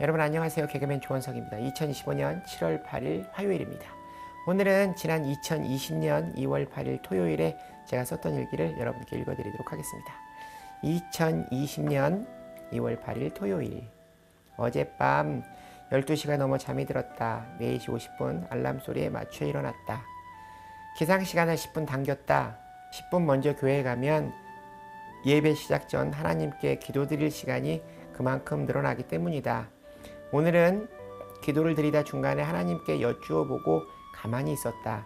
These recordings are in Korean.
여러분 안녕하세요. 개그맨 조원석입니다. 2025년 7월 8일 화요일입니다. 오늘은 지난 2020년 2월 8일 토요일에 제가 썼던 일기를 여러분께 읽어드리도록 하겠습니다. 2020년 2월 8일 토요일 어젯밤 12시가 넘어 잠이 들었다. 4시 50분 알람 소리에 맞춰 일어났다. 기상 시간을 10분 당겼다. 10분 먼저 교회에 가면 예배 시작 전 하나님께 기도드릴 시간이 그만큼 늘어나기 때문이다. 오늘은 기도를 드리다 중간에 하나님께 여쭈어 보고 가만히 있었다.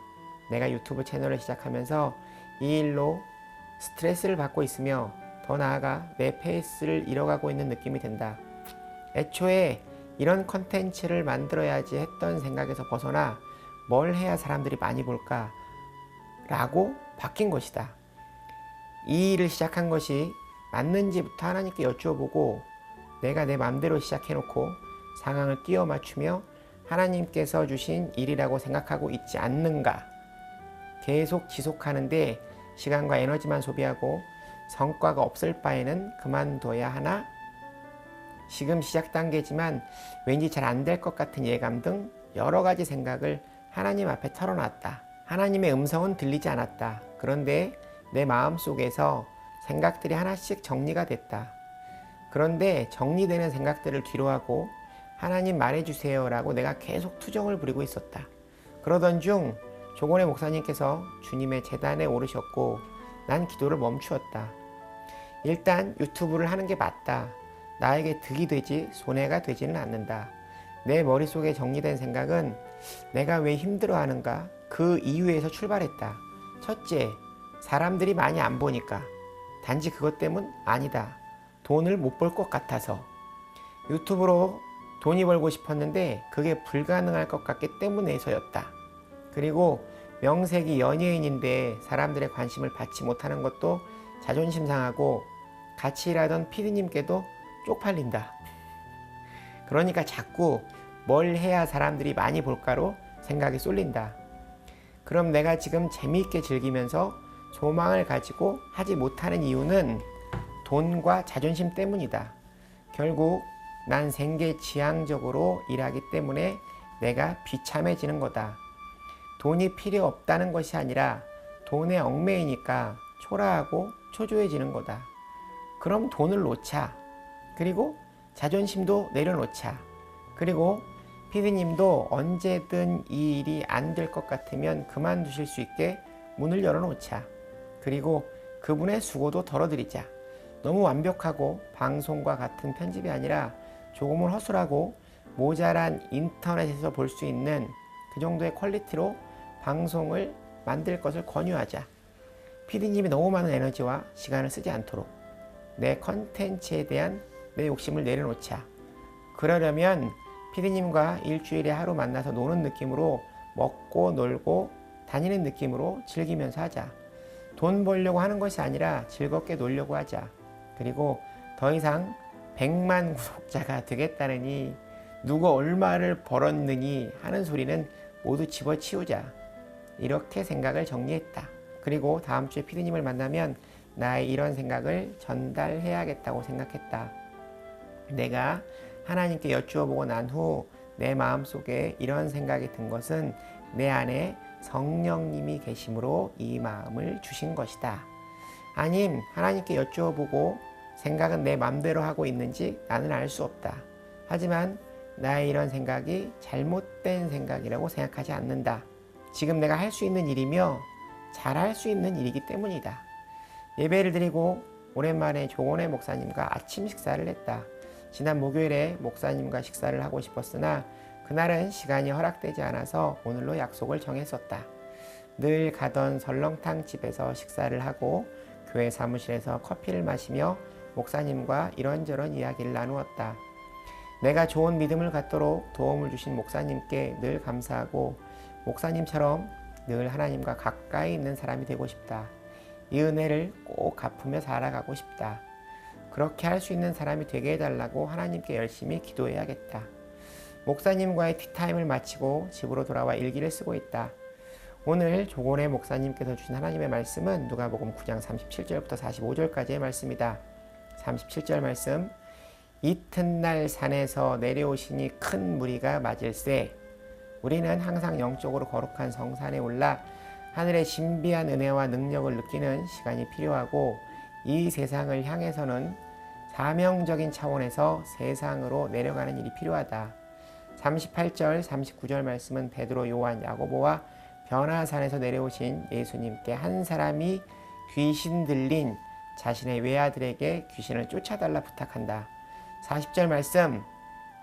내가 유튜브 채널을 시작하면서 이 일로 스트레스를 받고 있으며 더 나아가 내 페이스를 잃어가고 있는 느낌이 든다. 애초에 이런 컨텐츠를 만들어야지 했던 생각에서 벗어나 뭘 해야 사람들이 많이 볼까? 라고 바뀐 것이다. 이 일을 시작한 것이 맞는지부터 하나님께 여쭈어보고 내가 내 마음대로 시작해놓고 상황을 끼워 맞추며 하나님께서 주신 일이라고 생각하고 있지 않는가. 계속 지속하는데 시간과 에너지만 소비하고 성과가 없을 바에는 그만둬야 하나? 지금 시작 단계지만 왠지 잘 안 될 것 같은 예감 등 여러 가지 생각을 하나님 앞에 털어놨다. 하나님의 음성은 들리지 않았다. 그런데 내 마음 속에서 생각들이 하나씩 정리가 됐다. 그런데 정리되는 생각들을 뒤로하고 하나님 말해주세요라고 내가 계속 투정을 부리고 있었다. 그러던 중 조곤의 목사님께서 주님의 재단에 오르셨고 난 기도를 멈추었다. 일단 유튜브를 하는 게 맞다. 나에게 득이 되지 손해가 되지는 않는다. 내 머릿속에 정리된 생각은 내가 왜 힘들어하는가 그 이유에서 출발했다. 첫째, 사람들이 많이 안 보니까. 단지 그것 때문 아니다. 돈을 못 벌 것 같아서. 유튜브로 돈이 벌고 싶었는데 그게 불가능할 것 같기 때문에서였다. 그리고 명색이 연예인인데 사람들의 관심을 받지 못하는 것도 자존심 상하고 같이 일하던 피디님께도 쪽팔린다. 그러니까 자꾸 뭘 해야 사람들이 많이 볼까로 생각이 쏠린다. 그럼 내가 지금 재미있게 즐기면서 소망을 가지고 하지 못하는 이유는 돈과 자존심 때문이다. 결국 난 생계 지향적으로 일하기 때문에 내가 비참해지는 거다. 돈이 필요 없다는 것이 아니라 돈에 얽매이니까 초라하고 초조해지는 거다. 그럼 돈을 놓자. 그리고 자존심도 내려놓자. 그리고 피디님도 언제든 이 일이 안 될 것 같으면 그만두실 수 있게 문을 열어놓자. 그리고 그분의 수고도 덜어드리자. 너무 완벽하고 방송과 같은 편집이 아니라 조금은 허술하고 모자란 인터넷에서 볼 수 있는 그 정도의 퀄리티로 방송을 만들 것을 권유하자. 피디님이 너무 많은 에너지와 시간을 쓰지 않도록 내 컨텐츠에 대한 내 욕심을 내려놓자. 그러려면 피디님과 일주일에 하루 만나서 노는 느낌으로 먹고 놀고 다니는 느낌으로 즐기면서 하자. 돈 벌려고 하는 것이 아니라 즐겁게 놀려고 하자. 그리고 더 이상 100만 구독자가 되겠다느니 누가 얼마를 벌었느니 하는 소리는 모두 집어치우자. 이렇게 생각을 정리했다. 그리고 다음 주에 피디님을 만나면 나의 이런 생각을 전달해야겠다고 생각했다. 내가 하나님께 여쭈어 보고 난 후 내 마음속에 이런 생각이 든 것은 내 안에 성령님이 계심으로 이 마음을 주신 것이다. 아님 하나님께 여쭈어 보고 생각은 내 맘대로 하고 있는지 나는 알 수 없다. 하지만 나의 이런 생각이 잘못된 생각이라고 생각하지 않는다. 지금 내가 할 수 있는 일이며 잘할 수 있는 일이기 때문이다. 예배를 드리고 오랜만에 조원의 목사님과 아침 식사를 했다. 지난 목요일에 목사님과 식사를 하고 싶었으나 그날은 시간이 허락되지 않아서 오늘로 약속을 정했었다. 늘 가던 설렁탕 집에서 식사를 하고 교회 사무실에서 커피를 마시며 목사님과 이런저런 이야기를 나누었다. 내가 좋은 믿음을 갖도록 도움을 주신 목사님께 늘 감사하고 목사님처럼 늘 하나님과 가까이 있는 사람이 되고 싶다. 이 은혜를 꼭 갚으며 살아가고 싶다. 그렇게 할 수 있는 사람이 되게 해달라고 하나님께 열심히 기도해야겠다. 목사님과의 티타임을 마치고 집으로 돌아와 일기를 쓰고 있다. 오늘 조곤의 목사님께서 주신 하나님의 말씀은 누가복음 9장 37절부터 45절까지의 말씀이다. 37절 말씀 이튿날 산에서 내려오시니 큰 무리가 맞을세 우리는 항상 영적으로 거룩한 성산에 올라 하늘의 신비한 은혜와 능력을 느끼는 시간이 필요하고 이 세상을 향해서는 사명적인 차원에서 세상으로 내려가는 일이 필요하다. 38절, 39절 말씀은 베드로, 요한, 야고보와 변화산에서 내려오신 예수님께 한 사람이 귀신 들린 자신의 외아들에게 귀신을 쫓아달라 부탁한다. 40절 말씀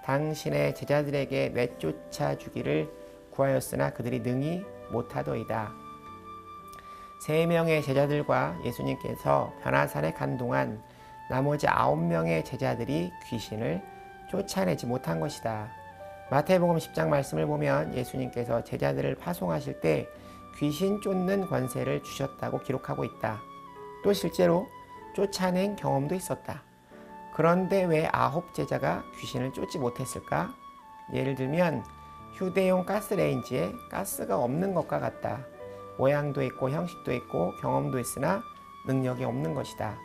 당신의 제자들에게 내쫓아 주기를 구하였으나 그들이 능히 못하더이다. 세 명의 제자들과 예수님께서 변화산에 간 동안 나머지 아홉 명의 제자들이 귀신을 쫓아내지 못한 것이다. 마태복음 10장 말씀을 보면 예수님께서 제자들을 파송하실 때 귀신 쫓는 권세를 주셨다고 기록하고 있다. 또 실제로 쫓아낸 경험도 있었다. 그런데 왜 아홉 제자가 귀신을 쫓지 못했을까? 예를 들면 휴대용 가스레인지에 가스가 없는 것과 같다. 모양도 있고 형식도 있고 경험도 있으나 능력이 없는 것이다.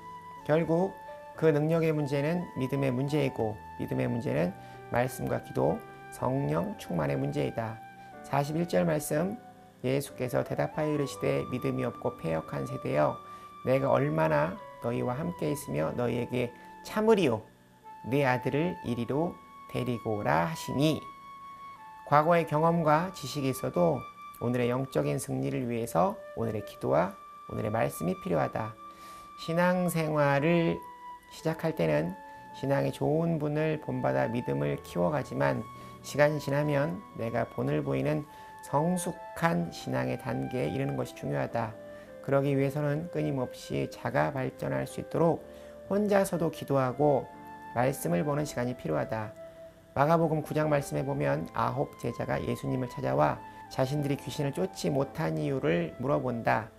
결국 그 능력의 문제는 믿음의 문제이고 믿음의 문제는 말씀과 기도, 성령 충만의 문제이다. 41절 말씀 예수께서 대답하여 이르시되 믿음이 없고 패역한 세대여 내가 얼마나 너희와 함께 있으며 너희에게 참으리요 내 아들을 이리로 데리고 오라 하시니 과거의 경험과 지식이 있어도 오늘의 영적인 승리를 위해서 오늘의 기도와 오늘의 말씀이 필요하다. 신앙생활을 시작할 때는 신앙이 좋은 분을 본받아 믿음을 키워가지만 시간이 지나면 내가 본을 보이는 성숙한 신앙의 단계에 이르는 것이 중요하다. 그러기 위해서는 끊임없이 자가 발전할 수 있도록 혼자서도 기도하고 말씀을 보는 시간이 필요하다. 마가복음 9장 말씀에 보면 아홉 제자가 예수님을 찾아와 자신들이 귀신을 쫓지 못한 이유를 물어본다.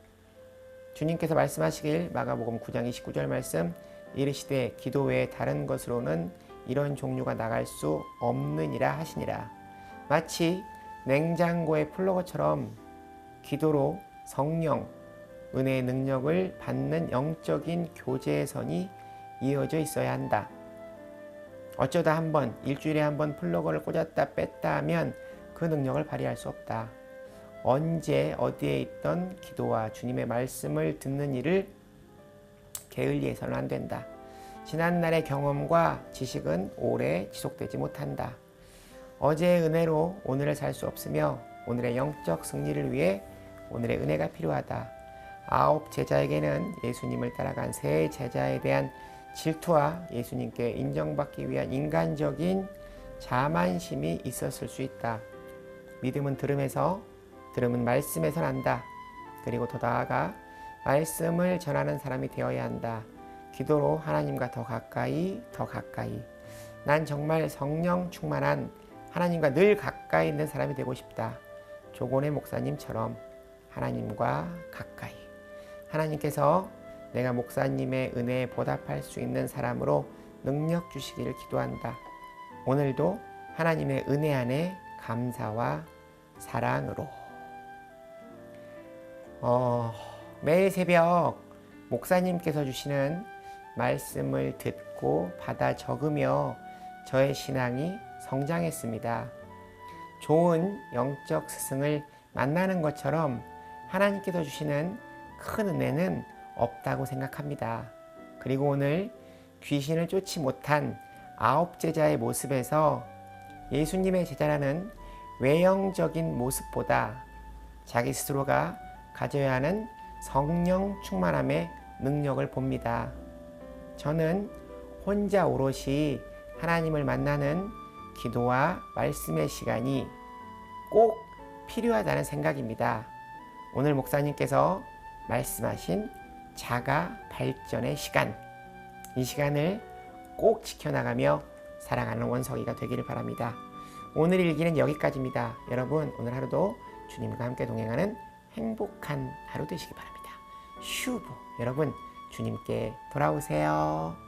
주님께서 말씀하시길 마가복음 9장 29절 말씀 이르시되 기도 외에 다른 것으로는 이런 종류가 나갈 수 없느니라 하시니라. 마치 냉장고의 플러그처럼 기도로 성령, 은혜의 능력을 받는 영적인 교제의 선이 이어져 있어야 한다. 어쩌다 한 번, 일주일에 한 번 플러그를 꽂았다 뺐다 하면 그 능력을 발휘할 수 없다. 언제 어디에 있던 기도와 주님의 말씀을 듣는 일을 게을리해서는 안 된다. 지난날의 경험과 지식은 오래 지속되지 못한다. 어제의 은혜로 오늘을 살 수 없으며 오늘의 영적 승리를 위해 오늘의 은혜가 필요하다. 아홉 제자에게는 예수님을 따라간 세 제자에 대한 질투와 예수님께 인정받기 위한 인간적인 자만심이 있었을 수 있다. 믿음은 들음에서, 들음은 말씀에서 난다. 그리고 더 나아가 말씀을 전하는 사람이 되어야 한다. 기도로 하나님과 더 가까이, 더 가까이. 난 정말 성령 충만한 하나님과 늘 가까이 있는 사람이 되고 싶다. 조곤의 목사님처럼 하나님과 가까이. 하나님께서 내가 목사님의 은혜에 보답할 수 있는 사람으로 능력 주시기를 기도한다. 오늘도 하나님의 은혜 안에 감사와 사랑으로. 어, 매일 새벽 목사님께서 주시는 말씀을 듣고 받아 적으며 저의 신앙이 성장했습니다. 좋은 영적 스승을 만나는 것처럼 하나님께서 주시는 큰 은혜는 없다고 생각합니다. 그리고 오늘 귀신을 쫓지 못한 아홉 제자의 모습에서 예수님의 제자라는 외형적인 모습보다 자기 스스로가 가져야 하는 성령 충만함의 능력을 봅니다. 저는 혼자 오롯이 하나님을 만나는 기도와 말씀의 시간이 꼭 필요하다는 생각입니다. 오늘 목사님께서 말씀하신 자가 발전의 시간, 이 시간을 꼭 지켜나가며 살아가는 원석이가 되기를 바랍니다. 오늘 일기는 여기까지입니다. 여러분, 오늘 하루도 주님과 함께 동행하는 행복한 하루 되시기 바랍니다. 슈브 여러분, 주님께 돌아오세요.